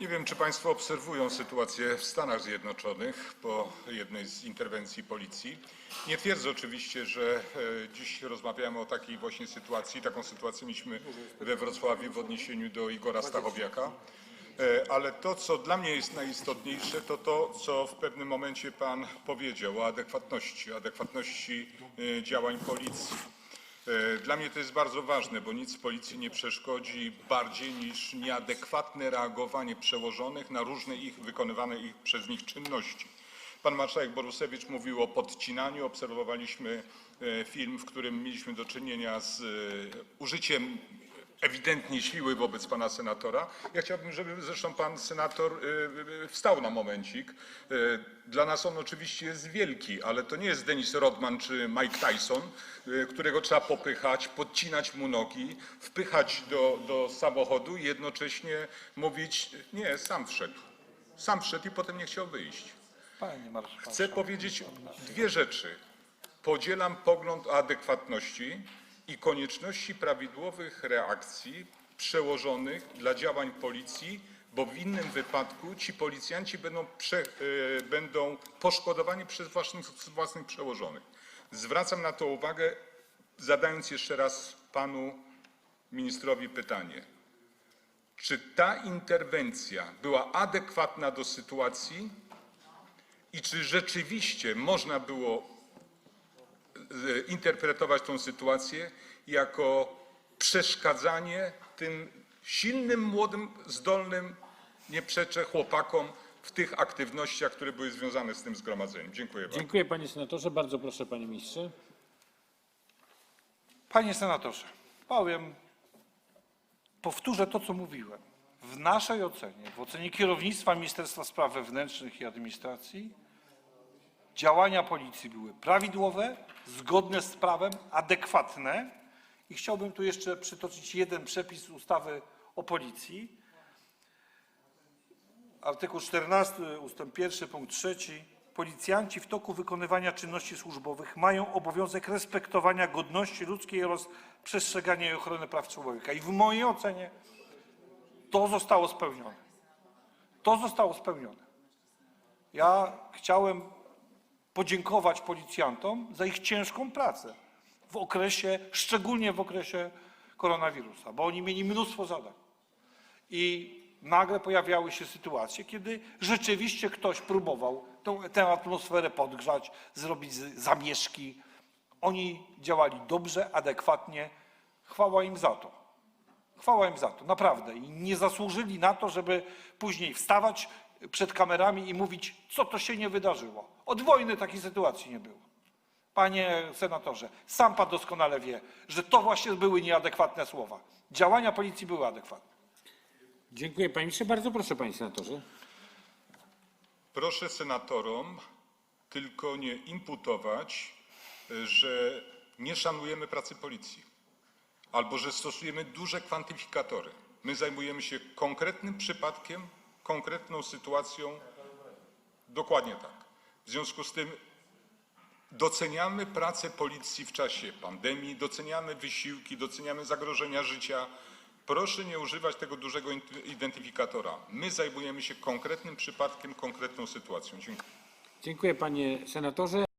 Nie wiem, czy Państwo obserwują sytuację w Stanach Zjednoczonych po jednej z interwencji policji. Nie twierdzę oczywiście, że e, dziś rozmawiamy o takiej właśnie sytuacji. Taką sytuację mieliśmy we Wrocławiu w odniesieniu do Igora Stachowiaka. E, Ale to, co dla mnie jest najistotniejsze, to to, co w pewnym momencie Pan powiedział o adekwatności, adekwatności e, działań policji. E, Dla mnie to jest bardzo ważne, bo nic policji nie przeszkodzi bardziej niż nieadekwatne reagowanie przełożonych na różne ich wykonywane ich, przez nich czynności. Pan marszałek Borusewicz mówił o podcinaniu. Obserwowaliśmy e, film, w którym mieliśmy do czynienia z e, użyciem ewidentnie siły wobec pana senatora. Ja chciałbym, żeby zresztą pan senator y, y, wstał na momencik. Y, Dla nas on oczywiście jest wielki, ale to nie jest Denis Rodman czy Mike Tyson, y, którego trzeba popychać, podcinać mu nogi, wpychać do, do samochodu i jednocześnie mówić, nie, sam wszedł. Sam wszedł i potem nie chciał wyjść. Chcę powiedzieć dwie rzeczy. Podzielam pogląd o adekwatności i konieczności prawidłowych reakcji przełożonych dla działań policji, bo w innym wypadku ci policjanci będą, prze, e, będą poszkodowani przez własnych, własnych przełożonych. Zwracam na to uwagę, zadając jeszcze raz panu ministrowi pytanie. Czy ta interwencja była adekwatna do sytuacji i czy rzeczywiście można było interpretować tę sytuację jako przeszkadzanie tym silnym, młodym, zdolnym, nie przeczę, chłopakom w tych aktywnościach, które były związane z tym zgromadzeniem. Dziękuję bardzo. Dziękuję panie senatorze. Bardzo proszę panie ministrze. Panie senatorze, powiem, powtórzę to, co mówiłem. W naszej ocenie, w ocenie kierownictwa Ministerstwa Spraw Wewnętrznych i Administracji, działania policji były prawidłowe, zgodne z prawem, adekwatne. I chciałbym tu jeszcze przytoczyć jeden przepis ustawy o policji. Artykuł 14 ustęp 1 punkt 3. Policjanci w toku wykonywania czynności służbowych mają obowiązek respektowania godności ludzkiej oraz przestrzegania i ochrony praw człowieka. I w mojej ocenie to zostało spełnione. To zostało spełnione. Ja chciałem podziękować policjantom za ich ciężką pracę w okresie, szczególnie w okresie koronawirusa, bo oni mieli mnóstwo zadań. I nagle pojawiały się sytuacje, kiedy rzeczywiście ktoś próbował tą, tę atmosferę podgrzać, zrobić zamieszki. Oni działali dobrze, adekwatnie. Chwała im za to. Chwała im za to, naprawdę. I nie zasłużyli na to, żeby później wstawać przed kamerami i mówić, co to się nie wydarzyło. Od wojny takiej sytuacji nie było. Panie senatorze, sam pan doskonale wie, że to właśnie były nieadekwatne słowa. Działania policji były adekwatne. Dziękuję panie ministrze. Bardzo proszę panie senatorze. Proszę senatorom tylko nie imputować, y, że nie szanujemy pracy policji albo że stosujemy duże kwantyfikatory. My zajmujemy się konkretnym przypadkiem, konkretną sytuacją. Dokładnie tak. W związku z tym doceniamy pracę policji w czasie pandemii, doceniamy wysiłki, doceniamy zagrożenia życia. Proszę nie używać tego dużego identyfikatora. My zajmujemy się konkretnym przypadkiem, konkretną sytuacją. Dziękuję. Dziękuję panie senatorze.